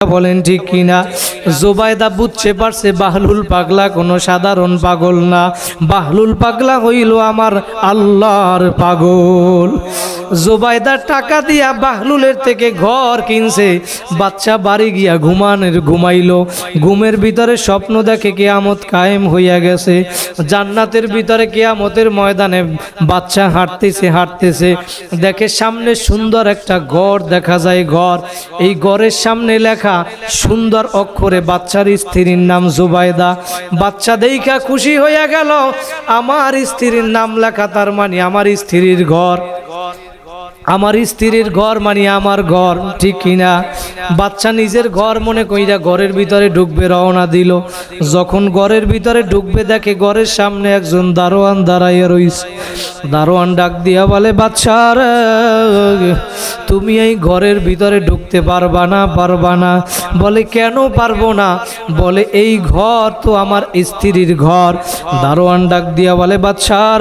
বলেন, ঠিক কিনা? জোবায়দা বুঝছে, পারছে, বাহলুল পাগলা কোনো সাধারণ পাগল না। বাহলুল পাগলা হইল আমার আল্লাহর পাগল। জোবায়দা টাকা দিয়া বাহলুলের থেকে ঘর কিনছে। বাচ্চা বাড়ি গিয়া ঘুমানের ঘুমাইলো। ঘুমের ভিতরে স্বপ্ন দেখে কেয়ামত কায়েম হইয়া গেছে। জান্নাতের ভিতরে কেয়ামতের ময়দানে বাচ্চা হাঁটতেছে হাঁটতেছে। দেখে সামনে সুন্দর একটা ঘর দেখা যায়, ঘর। এই ঘরের সামনে লেখা সুন্দর অক্ষরে বাচ্চার স্ত্রীর নাম জুবাইদা। বাচ্চা দেইখা খুশি হইয়া গেল, আমার স্ত্রীর নাম লেখা, তার মানে আমার স্ত্রীর ঘর। আমার স্ত্রীর ঘর মানে আমার ঘর, ঠিক কিনা? বাচ্চা নিজের ঘর মনে কইরা ঘরের ভিতরে ঢুকবে, রওনা দিল। যখন ঘরের ভিতরে ঢুকবে, দেখে ঘরের সামনে একজন দারোয়ান দাঁড়াইয়া রইছে। দারোয়ান ডাক দিয়া বলে বাচ্চার তুমি এই ঘরের ভিতরে ঢুকতে পারবা না পারবা না। বলে, কেন পারব না? বলে, এই ঘর তো আমার স্ত্রীর ঘর। দারোয়ান ডাক দিয়া বলে বাচ্চার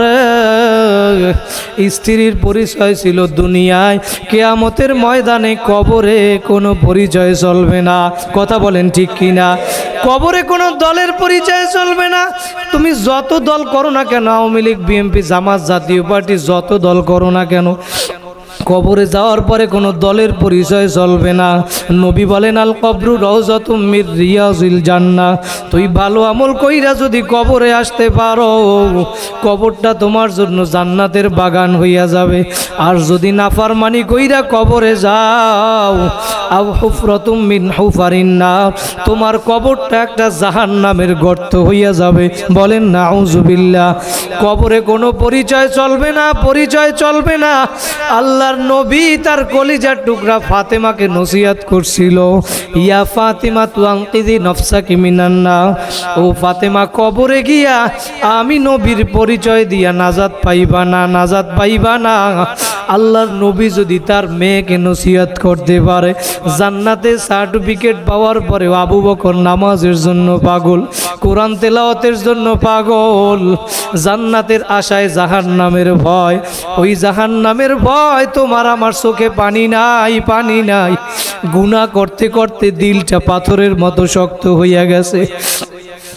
স্ত্রীর পরিচয় ছিল দুনিয়ায় কেয়ামতের ময়দানে কবরে কোনো পরিচয় চলবে না। কথা বলেন ঠিক কিনা? কবরে কোনো দলের পরিচয় চলবে না। তুমি যত দল করো না কেন, আওয়ামী লীগ, বিএনপি, জামাত জাতীয় পার্টি যত দল করো না কেন কবরে যাওয়ার পরে কোনো দলের পরিচয় চলবে না। নবী বলেন, আল কবরু রওজাতুম মির রিয়াজুল জান্না তুই ভালো আমল কইরা যদি কবরে আসতে পারো, কবরটা তোমার জন্য জান্নাতের বাগান হইয়া যাবে। আর যদি নাফারমানি কইরা কবরে যাও, আও হুফরতুম মিন হুফারিন না তোমার কবরটা একটা জাহান্নামের গর্ত হইয়া যাবে। বলেন না আউজুবিল্লাহ কবরে কোনো পরিচয় চলবে না, পরিচয় চলবে না। আল্লাহর নবী তার কলিজার টুকরা ফাতেমাকে নসিহাত করছিল। ইয়া ফাতেমা তু আংকিদি নফসাকি মিনান্না ও ফাতেমা কবরে গিয়া, আমি নবীর পরিচয় দিয়া নাজাত পাইবা না, নাজাত পাইবা না। আল্লাহর নবী যদি তার মেয়েকে নসিহাত করতে পারে, জান্নাতে সার্টিফিকেট পাওয়ার পরে আবু বকর নামাজের জন্য পাগল, কোরআন তেলাওয়াতের জন্য পাগল। জান্নাতের আশায় জাহান নামের ভয়, ওই জাহান নামের ভয় তোমার আমার চোখে পানি নাই পানি নাই। গুণা করতে করতে দিলটা পাথরের মতো শক্ত হইয়া গেছে।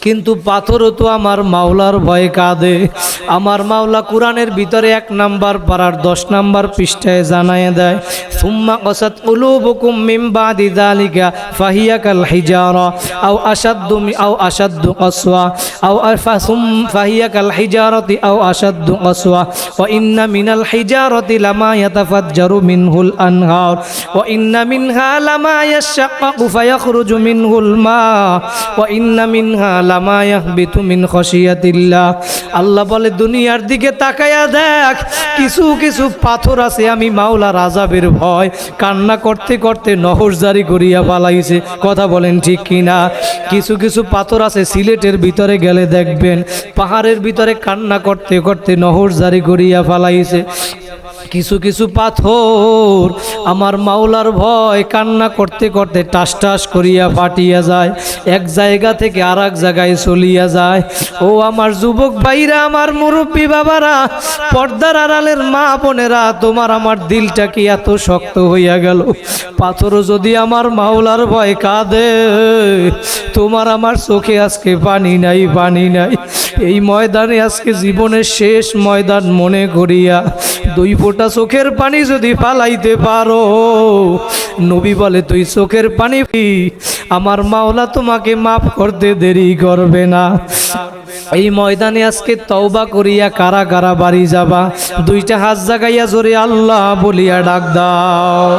কিন্তু পাথরও তো আমার মাওলার ভয়ে কাঁদে। আমার মাওলা কোরআনের ভিতরে এক নাম্বার পাড়ার দশ নাম্বার পৃষ্ঠায় জানায় দেয়, সুম্মা কসাত উলুবুকুম মিম বাদি যালিকা ফাহিয়া কাল হিজারা, আও আশাদ্দু মি- আও আশাদ্দু কসওয়া, আও আরফা সুম, ফাহিয়া কাল হিজারাতি আও আশাদ্দু কসওয়া, ওয়া ইন্না মিনাল হিজারাতি লামা ইয়াতাফাজ্জারু মিনহুল আনহার, ওয়া ইন্না মিনহা লামা ইয়াশাক্কাকু ফায়াখরুজু মিনহুল মা, ওয়া ইন্না মিনহা লামা ইয়াহবিতু মিন খশিয়াতিল্লাহ। আল্লাহ বলে, দুনিয়ার দিকে তাকায়া দেখ, কিছু কিছু পাথর আছে, আমি মাওলা রাজাবের ভয়। কান্না করতে করতে নহর জারি করিয়া পালাইছে কথা বলেন ঠিক কিনা? কিছু কিছু পাথর আছে, সিলেটের ভিতরে গেলে দেখবেন, পাহাড়ের ভিতরে কান্না করতে করতে নহর জারি করিয়া ফালাইছে। কিছু কিছু পাথর। আমার মাওলার ভয় কান্না করতে করতে টাস টাস করিয়া ফাটিয়া যায়। এক জায়গা থেকে আর এক জায়গায় চলিয়া যায়। ও আমার যুবক ভাইরা, আমার মুরব্বী বাবারা, পর্দার আড়ালের মা বোনেরা, তোমার আমার দিলটা কি এত শক্ত হইয়া গেল? পাথরও যদি আমার মাওলার ভয় কাঁদে, তোমার আমার চোখে আজকে পানি নাই পানি নাই। এই ময়দানে আজকে জীবনের শেষ ময়দান মনে করিয়া দুই ফোঁটা চোখের পানি যদি পালাইতে পারো। নবী বলে, তুই চোখের পানি আমার মাওলা তোমাকে মাফ করতে দেরি করবে না। এই ময়দানে আজকে তওবা করিয়া কারা কারা বাড়ি যাবা। দুইটা হাত জাগাইয়া জোরে আল্লাহ বলিয়া ডাক দাও।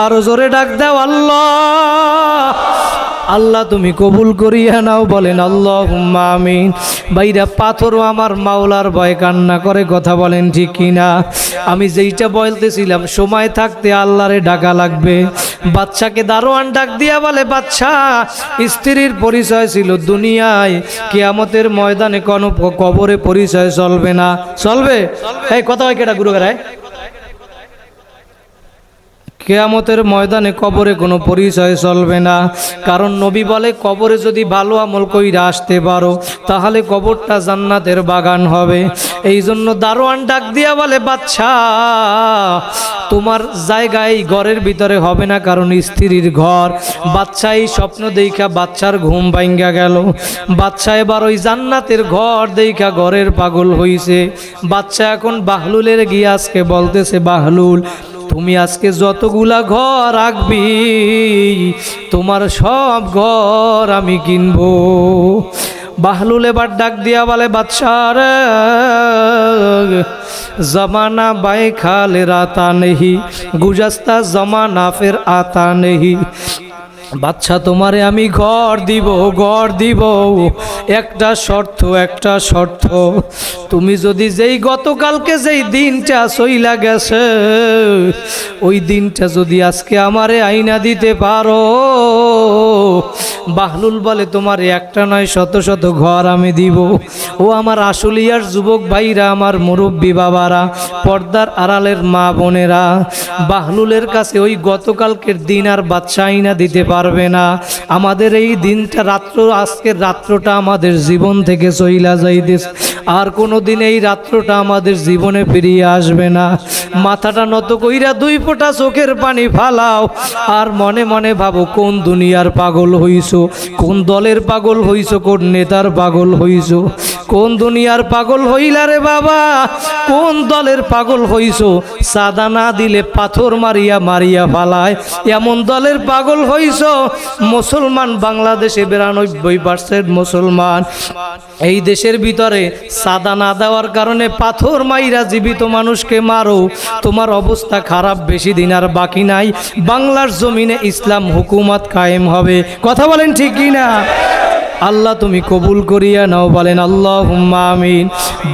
আর জোরে ডাক দাও আল্লাহ। আল্লাহ তুমি কবুল করিয়া নাও, বলেন আল্লাহ আমিন। বাইরা পাথরও আমার মাওলার ভয় কান্না করে, কথা বলেন ঠিক কিনা? আমি যেইটা বলতেছিলাম, সময় থাকতে আল্লাহরে ডাকা লাগবে। বাচ্চাকে দারোয়ান ডাক দিয়া বলে বাচ্চা স্ত্রীর পরিচয় ছিল দুনিয়ায়, কেয়ামতের ময়দানে কোনো কবরে পরিচয় চলবে না। চলবে? এই কথা হয় কেটা গুরু কেয়ামতের ময়দানে কবরে কোনো পরিচয় চলবে না। কারণ নবী বলে, কবরে যদি ভালো আমল কইরা আসতে পারো, তাহলে কবরটা জান্নাতের বাগান হবে। এই জন্য দারোয়ান ডাক দিয়া বলে বাচ্চা তোমার জায়গায় ঘরের ভিতরে হবে না, কারণ স্ত্রীর ঘর। বাচ্চা এই স্বপ্ন দেখা বাচ্চার ঘুম ভাঙ্গা গেল। বাচ্চা এবার ওই জান্নাতের ঘর দেখা ঘরের পাগল হইছে। বাচ্চা এখন বাহলুলের গিয়ে আজকে বলতেছে, বাহলুল তুমি আজকে যতগুলা ঘর রাখবি, তোমার সব ঘর আমি কিনব। বাহলুল এবার ডাক দিয়া বলে বাদশার জমানা বাই খালে রাতা নেহি গুজাস্তা জমানা ফের আতা নেহি বাচ্চা, তোমারে আমি ঘর দিব ঘর দিব। একটা শর্ত একটা শর্ত। তুমি যদি যেই গতকালকে যেই দিনটা সইলা গেছে, ওই দিনটা যদি আজকে আমারে আইনা দিতে পারো, বাহলুল বলে, তোমার একটা নয়, শত শত ঘর আমি দিব। ও আমার আশুলিয়ার যুবক ভাইরা, আমার মুরব্বী বাবারা, পর্দার আড়ালের মা বোনেরা, বাহলুলের কাছে ওই গতকালকের দিন আর বাচ্চা আইনা দিতে পারবে না। আমাদের এই দিনটা রাত্র আজকের রাত্রটা আমাদের জীবন থেকে চইলা যাইতেছে। আর কোনো দিন এই রাত্রটা আমাদের জীবনে ফিরিয়ে আসবে না। মাথাটা নত কইরা দুই ফোঁটা চোখের পানি ফালাও। আর মনে মনে ভাবো, কোন দুনিয়ার পাগল হইছো? কোন দলের পাগল হইছো? কোন নেতার পাগল হইছো? কোন দুনিয়ার পাগল হইলা রে বাবা? কোন দলের পাগল হইছো? সাদা না দিলে পাথর মারিয়া মারিয়া ফালায়। এমন দলের পাগল হইছো? মুসলমান বাংলাদেশে বিরানব্বই পার্সেন্ট মুসলমান। এই দেশের ভিতরে সাদা না দেওয়ার কারণে পাথর মাইরা জীবিত মানুষকে মারো। তোমার অবস্থা খারাপ বেশি দিন আর বাকি নাই। বাংলার জমিনে ইসলাম হুকুমত কায়েম হবে। কথা বলেন ঠিক না আল্লাহ তুমি কবুল করিয়া নাও, বলেন আল্লাহ আমিন।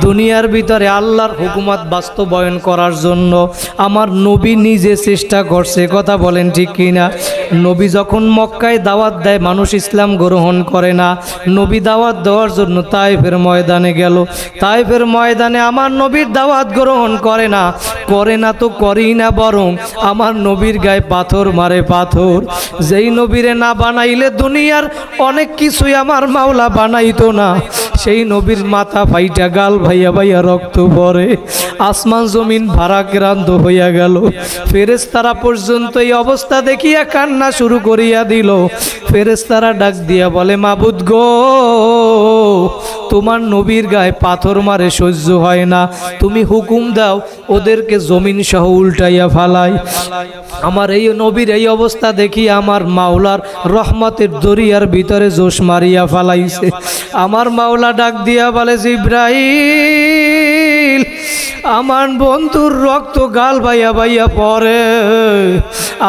দুনিয়ার ভিতরে আল্লাহর হুকুমত বাস্তবায়ন করার জন্য আমার নবী নিজে চেষ্টা করছে, কথা বলেন ঠিক কি না নবী যখন মক্কায় দাওয়াত দেয়, মানুষ ইসলাম গ্রহণ করে না। নবী দাওয়াত দেওয়ার জন্য তাইফের ময়দানে গেল। তাইফের ময়দানে আমার নবীর দাওয়াত গ্রহণ করে না। করে না তো করেই না বরং আমার নবীর গায়ে পাথর মারে পাথর। যেই নবীরে না বানাইলে দুনিয়ার অনেক কিছুই আমার মাওলা বানাইতো না। সেই নবীর মাথা ভাইটা গাল ভাইয়া ভাইয়া রক্ত পরে। আসমান জমিন ভারাক্রান্ত হইয়া গেল। ফেরেস্তারা পর্যন্ত এই অবস্থা দেখিয়া কান্না শুরু করিয়া দিল। ফেরেস্তারা ডাক দিয়া বলে, মাবুদ গো তোমার নবীর গায়ে পাথর মারে সহ্য হয় না। তুমি হুকুম দাও, ওদেরকে জমিন সহ উল্টাইয়া ফালাই। আমার এই নবীর এই অবস্থা দেখি আমার মাওলার রহমতের দরিয়ার ভিতরে জোশ মারিয়া ফালাইছে। আমার মাওলা ডাক দিয়া বলে, জিব্রাইল! আমার বন্ধুর রক্ত গাল বাইয়া বাইয়া পরে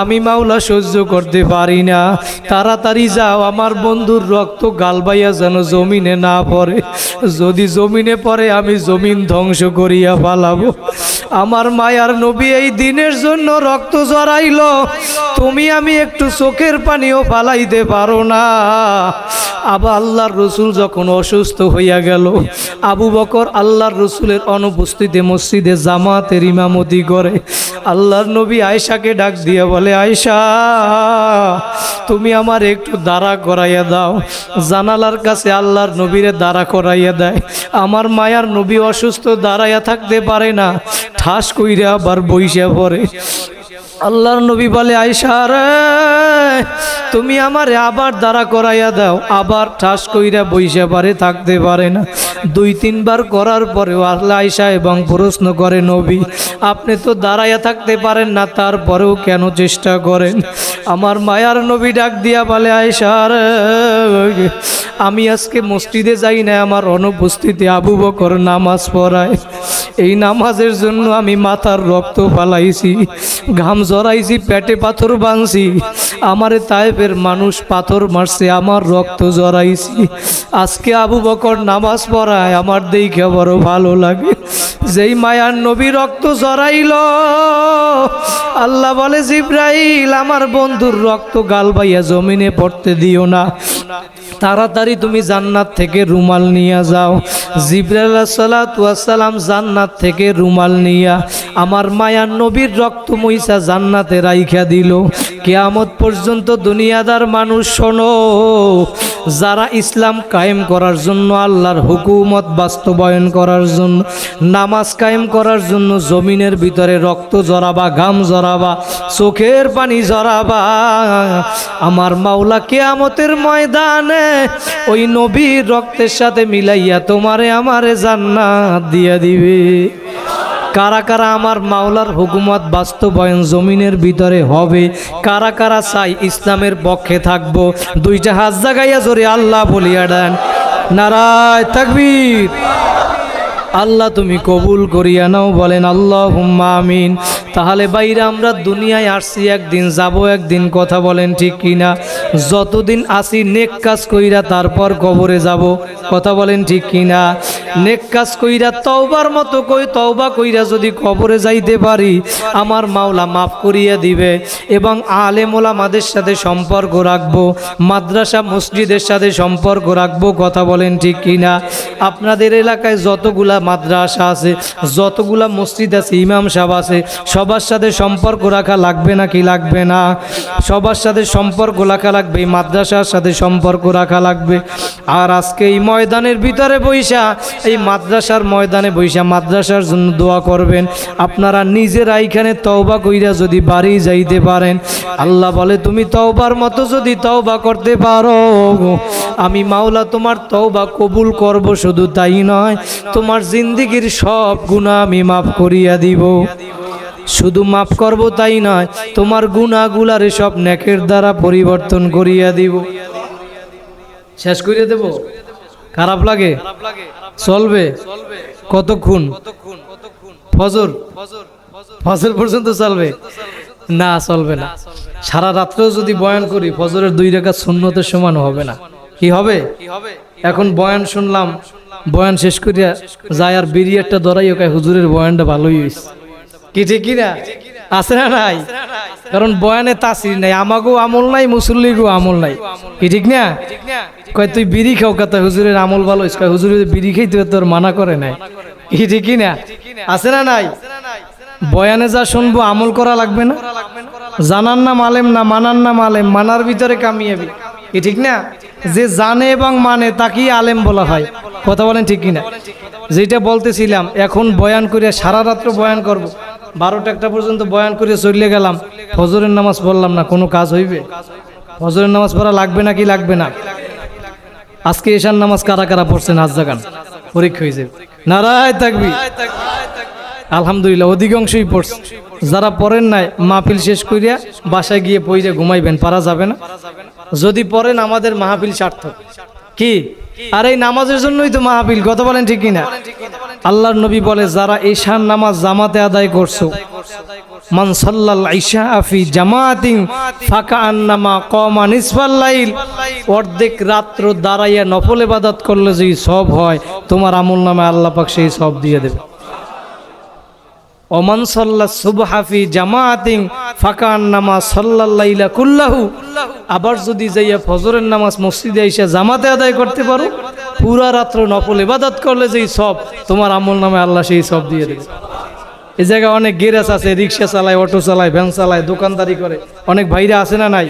আমি মাওলা সহ্য করতে পারি না। তাড়াতাড়ি যাও, আমার বন্ধুর রক্ত গাল বাইয়া যেন জমিনে না পড়ে। যদি জমিনে পড়ে, আমি জমিন ধ্বংস করিয়া ফালাবো আমার মায়ার নবী এই দিনের জন্য রক্ত জড়াইল। তুমি আমি একটু চোখের পানিও ফালাইতে পারো না। আবার আল্লাহর রসুল যখন অসুস্থ হইয়া গেল, আবু বকর আল্লাহর রসুলের অনুপস্থিতি মসজিদে জামাতের ইমামতি করে। আল্লাহর নবী আয়সাকে ডাক দিয়ে বলে আয়সা তুমি আমার একটু দাঁড়া করাইয়া দাও। জানালার কাছে আল্লাহর নবীরে দাঁড়া করাইয়া দেয়। আমার মায়ার নবী অসুস্থ দাঁড়াইয়া থাকতে পারে না। ঠাস কইরা আবার বইসা পড়ে। আল্লাহর নবী বলে আয়সা রে, তুমি আমার আবার দাঁড়া করাইয়া দাও। আবার ঠাস কইরা বইসা পারে থাকতে পারে না। দুই, তিনবার করার পরেও আল্লাহ আয়সা এবং প্রশ্ন করে, নবী, আপনি তো দাঁড়াইয়া থাকতে পারেন না, তারপরেও কেন চেষ্টা করেন? আমার মায়ার নবী ডাক দিয়া বলে আয়সা রে, আমি আজকে মসজিদে যাই না আমার অনুপস্থিতি আবু বকর নামাজ পড়ায়। এই নামাজের জন্য আমি মাথার রক্ত ফালাইছি, ঘাম জড়াইছি, পেটে পাথর বাঁধছি আমারে তাইফের মানুষ পাথর মারছে, আমার রক্ত জড়াইছি। আজকে আবু বকর নামাজ পড়ায়, আমার দেখে বড় ভালো লাগে। যেই মায়ার নবী রক্ত জড়াইল, আল্লাহ বলে, জিব্রাইল, আমার বন্ধুর রক্ত গাল বাইয়া জমিনে পড়তে দিও না। তাড়াতাড়ি তুমি জান্নাত থেকে রুমাল নিয়ে যাও। সালাম জান্নাত থেকে রুমাল নিয়া আমার মায়ার নবীর রক্ত মইসা জান্নাতে রাইখা দিল। কেয়ামত পর্যন্ত দুনিয়াদার মানুষ শোনো, যারা ইসলাম কায়েম করার জন্য আল্লাহর হুকুমত বাস্তবায়ন করার জন্য, নামাজ কায়েম করার জন্য জমিনের ভিতরে রক্ত জড়াবা, ঘাম জড়াবা, চোখের পানি জড়াবা। আমার মাওলা কেয়ামতের ময়দানে ওই নবীর রক্তের সাথে মিলাইয়া তোমারে আমারে জান্নাত দিয়া দিবে। কারা কারা আমার মাওলার হুকুমত বাস্তবায়ন জমিনের ভিতরে হবে, কারা কারা চাই ইসলামের পক্ষে থাকব, দুইটা হাত জাগাইয়া জোরে আল্লাহ বলিয়া ডান নারায় তাকবীর। আল্লাহ তুমি কবুল করিয়া নাও, বলেন আল্লাহ হুম্মা আমিন। তাহলে বাইরে, আমরা দুনিয়ায় আসছি, একদিন যাব, একদিন কথা বলেন ঠিক কিনা? যতদিন আসি নেক কাজ কইরা তারপর কবরে যাব, কথা বলেন ঠিক কিনা? নেক কাজ কইরা তওবার মতো কই, তওবা কইরা যদি কবরে যাইতে পারি, আমার মাওলা মাফ করিয়া দিবে এবং আলেম ওলামাদের সাথে সম্পর্ক রাখব, মাদ্রাসা মসজিদের সাথে সম্পর্ক রাখব, কথা বলেন ঠিক কিনা? আপনাদের এলাকায় যতগুলা মাদ্রাসা আছে, যতগুলা মসজিদ আছে, ইমাম সাহেব আছে, সবার সাথে সম্পর্ক রাখা লাগবে না কি লাগবে না? সবার সাথে সম্পর্ক রাখা লাগবে, মাদ্রাসার সাথে সম্পর্ক রাখা লাগবে। আর আজকে এই ময়দানের ভিতরে বৈশা এই মাদ্রাসার ময়দানে বৈশা মাদ্রাসার জন্য দোয়া করবেন। আপনারা নিজেরা এইখানে তওবা কইরা যদি বাড়ি যাইতে পারেন। আল্লাহ বলে, তুমি তওবার মতো যদি তওবা করতে পারো আমি মাওলা তোমার তওবা কবুল করব, শুধু তাই নয়, তোমার জিন্দিগির সব গুণা আমি মাফ করিয়া দিব। শুধু মাফ করব তাই নয়, তোমার গুণাগুলারে সব নেকের দ্বারা পরিবর্তন করিয়া দিব। শেষ করিয়া দেব? খারাপ লাগে? চলবে? কতক্ষণ? ফজর? ফজর পর্যন্ত চলবে? না চলবে না। সারা রাত্রেও যদি বয়ান করি, ফজরের দুই রেখা শূন্যতের সমান হবে না। কি হবে? এখন বয়ান শুনলাম, বয়ান শেষ করিয়া যায় আর বিড়ি একটা ধরাই ওকে হুজুরের বয়ানটা ভালোই হয়েছে কি ঠিক কি না? আছে না নাই? কারণ বয়ানে তাসির নাই আমাকেও আমল নাই, মুসল্লিগো আমল নাই। কি ঠিক না? কয়, তুই বিড়ি খাও কথা হুজুরের আমল ভালো কয় হুজুরের বিড়ি খাইতে তোর মানা করে নাই। কি ঠিক না? আছে না নাই? বয়ানে যা শুনব, আমল করা লাগবে না? জানার না মালেম না মানার না মালেম মানার ভিতরে কামিয়াবি। কি ঠিক না? যে জানে এবং মানে তাকেই আলেম বলা হয়। কথা বলেন ঠিক কিনা? যেটা বলতেছিলাম, এখন বয়ান করিয়া সারা রাত্র বয়ান করব। বারোটা একটা পর্যন্ত বয়ান করে চলে গেলাম। ফজরের নামাজ পড়লাম না, কোনো কাজ হইবে? ফজরের নামাজ পড়া লাগবে না কি লাগবে না? আজকে এশার নামাজ কারা কারা পড়ছেন? আজ জাগান। পরীক্ষা হয়েছে নারায় থাকবি আলহামদুলিল্লাহ, অধিকাংশই পড়ছে। যারা পড়েন নাই, মাহফিল শেষ করিয়া বাসায় গিয়ে পইরে ঘুমাইবেন, পারা যাবে না? যদি পড়েন, আমাদের মাহফিল সার্থক। কি? আর এই নামাজের জন্যই তো মাহফিল কথা বলেন ঠিক কিনা? আল্লাহর নবী বলে যারা ঈশান নামাজ জামাতে আদায় করছ মান সাল্লাল ঈশা আফি জামাতিন ফাকা আন্নামা কমা নিসফাল লাইল। অর্ধেক রাত্র দাঁড়াইয়া নফল ইবাদত করলে যদি সব হয় তোমার আমল নামে আল্লাহ পাক সেই সব দিয়ে দেবে। ওমান সাল্লা সুবহাফি জামাতিং ফাকান নামাজ সাল্লাল্লাইলা কুল্লাহু। আবার যদি যাইয়া ফজরের নামাজ মসজিদে এসে জামাতে আদায় করতে পারো, পুরা রাত্র নফল ইবাদত করলে যেই সব, তোমার আমল নামে আল্লাহ সেই সব দিয়ে দেবে। এই জায়গায় অনেক গেরাজ আছে, রিক্সা চালায়, অটো চালায়, ভ্যান চালায়, দোকানদারি করে। অনেক ভাইরা আছে না নাই?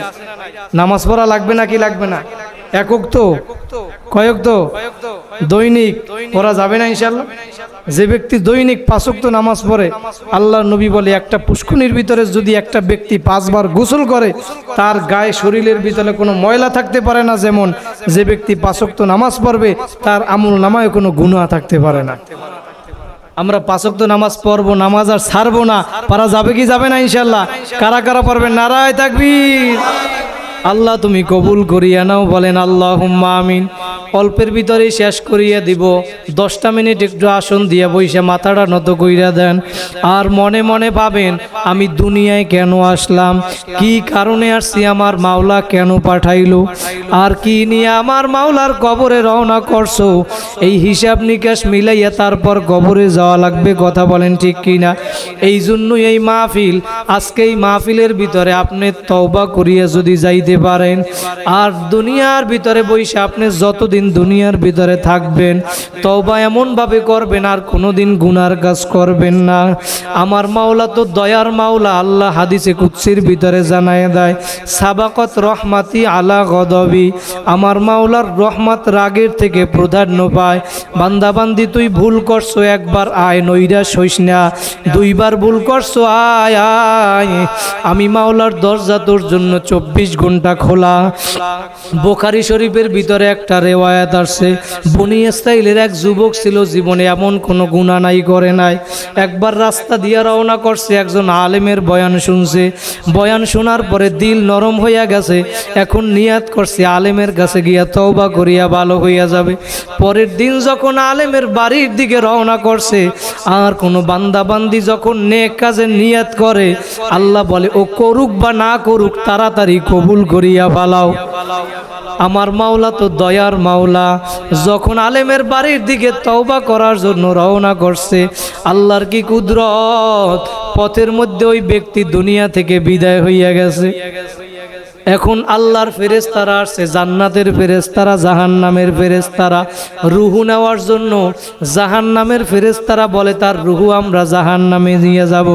নামাজ পড়া লাগবে না কি লাগবে না? একক তো? কয়েক তো? দৈনিক? পড়া যাবে না ইনশাল্লাহ যে ব্যক্তি দৈনিক পাঁচক তো নামাজ পড়ে আল্লাহ নবী বলে একটা পুষ্কুনির ভিতরে যদি একটা ব্যক্তি পাঁচবার গোসল করে, তার গায়ে শরীরের ভিতরে কোনো ময়লা থাকতে পারে না যেমন যে ব্যক্তি পাঁচক তো নামাজ পড়বে, তার আমল নামায় কোনো গুণা থাকতে পারে না। আমরা পাঁচক তো নামাজ পড়ব, নামাজ আর ছাড়বো না, পারা যাবে কি যাবে না ইনশাল্লাহ কারা কারা পড়বে নারায় থাকবি আল্লাহ তুমি কবুল করিয়া নাও বলেন আল্লাহ আমিন। অল্পের ভিতরেই শেষ করিয়া দিব। দশটা মিনিট একটু আসন দিয়ে বইসে মাথাটা নত কইরা দেন। আর মনে মনে ভাবেন, আমি দুনিয়ায় কেন আসলাম? কি কারণে আসছি? আমার মাওলা কেন পাঠাইলো? আর কি নিয়ে আমার মাওলার কবরে রওনা করছ? এই হিসাব নিকাশ মিলাইয়া তারপর কবরে যাওয়া লাগবে, কথা বলেন ঠিক কিনা? এই জন্যই এই মাহফিল আজকে এই মাহফিলের ভিতরে আপনি তওবা করিয়া যদি যাইতে পারেন। আর দুনিয়ার ভিতরে বইসে আপনি যতদিন দুনিয়ার ভিতরে থাকবেন, তওবা এমনভাবে করবেন আর কোনোদিন গুনার কাজ করবেন না। আমার মাওলা তো দয়ার মাওলা, আল্লাহ হাদিসে কুৎসির ভিতরে জানায় দেয়, সাবাকত রহমাতি আলা গদবি। আমার মাওলার রহমত রাগের থেকে প্রাধান্য পায়। বান্দাবান্দি, তুই ভুল করছ, একবার আয় নৈরাশ হইস না। দুইবার ভুল করছ, আয় আয়। আমি মাওলার দরজা তোর জন্য চব্বিশ ঘণ্টা খোলা। বোখারি শরীফের ভিতরে একটা রেওয়ায়াত আসছে বনি স্টাইলের এক যুবক ছিল, জীবনে এমন কোনো গুণা নাই, করে নাই। একবার রাস্তা দিয়া রওনা করছে, একজন আলেমের বয়ান শুনছে। বয়ান শোনার পরে দিল নরম হইয়া গেছে। এখন নিয়াত করছে, আলেমের কাছে গিয়া তওবা করিয়া ভালো হইয়া যাবে। পরের দিন যখন আলেমের বাড়ির দিকে রওনা করছে, আর কোনো বান্দা বান্দি যখন নেক কাজে নিয়াত করে, আল্লাহ বলে, ও করুক বা না করুক, তাড়াতাড়ি কবুল করিয়া পালাও। আমার মাওলা তো দয়ার মাওলা। যখন আলেমের বাড়ির দিকে তওবা করার জন্য রওনা করছে, আল্লাহর কি কুদরত? পথের মধ্যে ওই ব্যক্তি দুনিয়া থেকে বিদায় হইয়া গেছে। এখন আল্লাহর ফেরেস্তারা আসছে, জান্নাতের ফেরেস্তারা জাহান্নামের ফেরেস্তারা রুহু নেওয়ার জন্য জাহান্নামের ফেরেস্তারা বলে, তার রুহু আমরা জাহান্নামে নিয়ে যাব।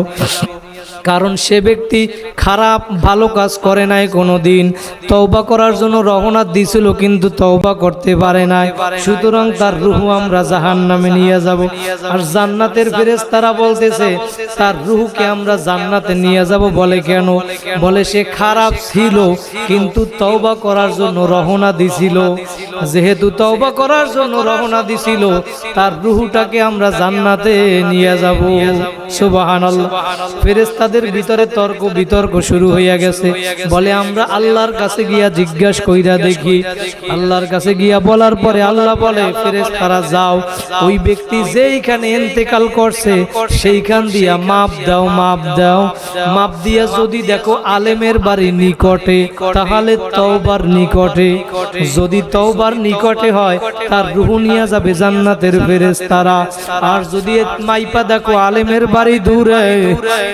কারণ সে ব্যক্তি খারাপ, ভালো কাজ করে নাই কোনো দিন তওবা করার জন্য রহনা দিছিল কিন্তু তওবা করতে পারে নাই। সুতরাং তার রুহু আমরা জাহান নামে নিয়ে যাব। আর জান্নাতের ফেরেস তারা বলতেছে, তার রুহুকে আমরা জান্নাতে নিয়ে যাব। বলে কেন? বলে, সে খারাপ ছিল কিন্তু তওবা করার জন্য রহনা দিছিল। যেহেতু তওবা করার জন্য রহনা দিছিল, তার রুহুটাকে আমরা জান্নাতে নিয়ে যাব। সুবহানাল্লাহ। ফেরেশতাদের ভিতরে তর্ক বিতর্ক শুরু হইয়া গেছে। বলে আমরা আল্লাহর কাছে গিয়া জিজ্ঞাসা কইরা দেখি। আল্লাহর কাছে গিয়া বলার পরে আল্লাহ বলে, ফেরেশতারা, যাও। ওই ব্যক্তি যেইখানে ইন্তেকাল করছে, সেইখান দিয়া মাপ দাও মাপ দাও। মাপ দিয়া যদি দেখো আলেমের বাড়ি নিকটে, তাহলে তওবার নিকটে। যদি তওবার নিকটে হয়, তার রুহু নিয়ে যাবে জান্নাতের ফেরেস তারা আর যদি মাইপা দেখো আলেমের বাড়ি দূরে,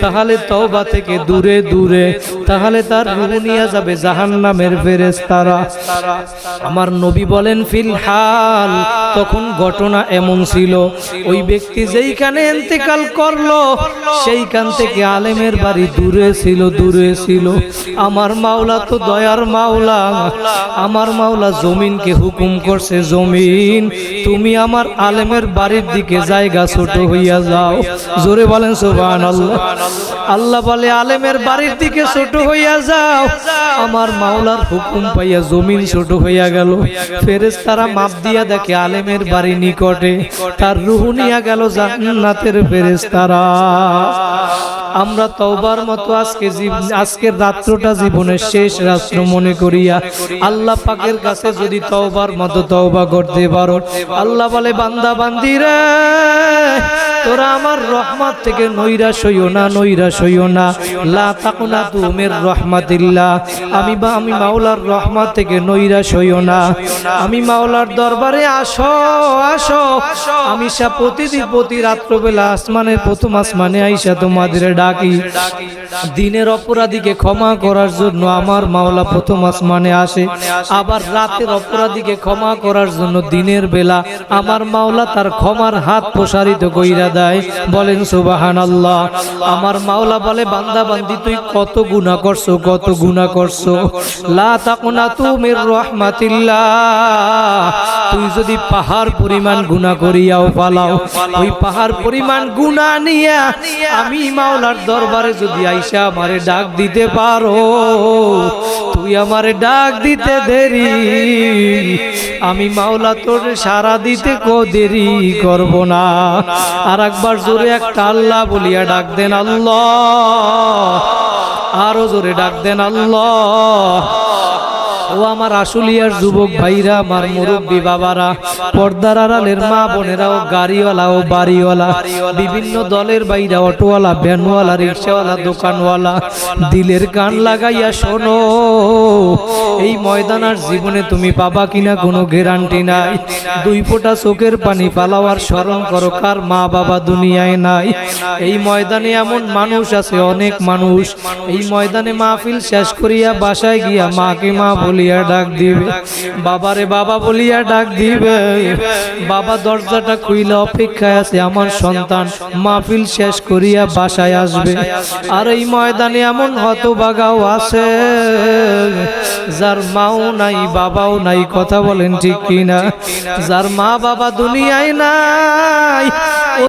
তাহলে তওবা থেকে দূরে দূরে। তাহলে তার রুহু নিয়ে যাবে জাহান্নামের ফেরেশতারা। আমার নবী বলেন ফিলহাল তখন ঘটনা এমন ছিল, ওই ব্যক্তি যেইখানে ইন্তেকাল করল, সেইখান থেকে আলেমের বাড়ি দূরে ছিল দূরে ছিল। আমার মাওলা তো দয়ার মাওলা, আমার মাওলা জমিনকে হুকুম করছে, জমিন, তুমি আমার আলেমের বাড়ির দিকে জায়গা ছোট হইয়া যাও। জোরে বলেন সোবান আল্লাহ আল্লাহ বলে, আলেমের বাড়ির দিকে ছোট হইয়া যাও। আমার মাওলার হুকুম পাইয়া জমিন ছোট হইয়া গেল। ফেরেস তারা মাপ দিয়া দেখে আলেমের বাড়ি নিকটে, তার রুহু নিয়া গেল জান্নাতের ফেরেস তারা আমরা তওবার মতো আজকে আজকের রাত্রটা জীবনের শেষ রাত্র মনে করিয়া, আল্লাহ পাকের কাছে যদি তওবার মতো তওবা করতে পারো। আল্লাহ বলে, বান্দা, বান্দিরা তোরা আমার রহমত থেকে নৈরাশ হইও না নৈরাশ হইও না। লা তাকুনা তুমের রহমাতিল্লাহ। আমি বা, আমি মাওলার রহমত থেকে নৈরাশ হইও না। আমি মাওলার দরবারে আসো আসো। আমি সা প্রতিদিন, প্রতি রাত্রবেলা আসমানের প্রথম আসমানে আইসা তোমাদের ডাকি। দিনের অপরাধীকে ক্ষমা করার জন্য আমার মাওলা প্রথম আসমানে আসে। আবার রাতের অপরাধীকে ক্ষমা করার জন্য দিনের বেলা আমার মাওলা তার ক্ষমার হাত প্রসারিত কইরা দেয় বলেন সুবাহান আল্লাহ আমার মাওলা বলে, বান্দা বান্দি, তুই কত গুণা করছ, কত গুণা করছ? লা তাকুনা রহমাতিল্লাহ। তুই যদি পাহাড় পরিমাণ গুণা করিয়াও পালাও, ওই পাহাড় পরিমাণ গুণা নিয়া আমি মাওলার দরবারে যদি আইসা আমারে ডাক দিতে পারো তুই আমার ডাক দিতে দেরি। আমি মাওলা তোর সারা দিতে কো দেরি করব না। আর একবার জোরে একটা আল্লাহ বলিয়া ডাক দেন আল্লাহ। আরও জোরে ডাক দেন আল্লাহ। ও আমার আশুলিয়ার যুবক ভাইরা, আমার মুরব্বী বাবারা, পর্দার আড়ালের মা বোনেরা ও গাড়িওয়ালা ও বাড়িওয়ালা, বিভিন্ন দলের বাইরা, অটোওয়ালা, ভ্যানওয়ালা, রিক্সাওয়ালা, দোকানওয়ালা, দিলের গান লাগাইয়া শোনো, এই ময়দান আর জীবনে তুমি পাবা কিনা কোনো গ্যারান্টি নাই। দুই ফোঁটা চোখের পানি পালাওয়ার স্মরণ করো, কার মা বাবা দুনিয়ায় নাই। এই ময়দানে এমন মানুষ আছে, অনেক মানুষ। এই ময়দানে মাহফিল শেষ করিয়া বাসায় গিয়া মাকে মা বলিয়া ডাক দিবে। বাবারে বাবা বলিয়া ডাক দিবে। বাবা দরজাটা খুইলে অপেক্ষায় আছে। আমার সন্তান মাহফিল শেষ করিয়া বাসায় আসবে। আর এই ময়দানে এমন হতবাগাও আছে যার মাও নাই বাবাও নাই। কথা বলেন ঠিক কিনা? যার মা বাবা দুনিয়ায় নাই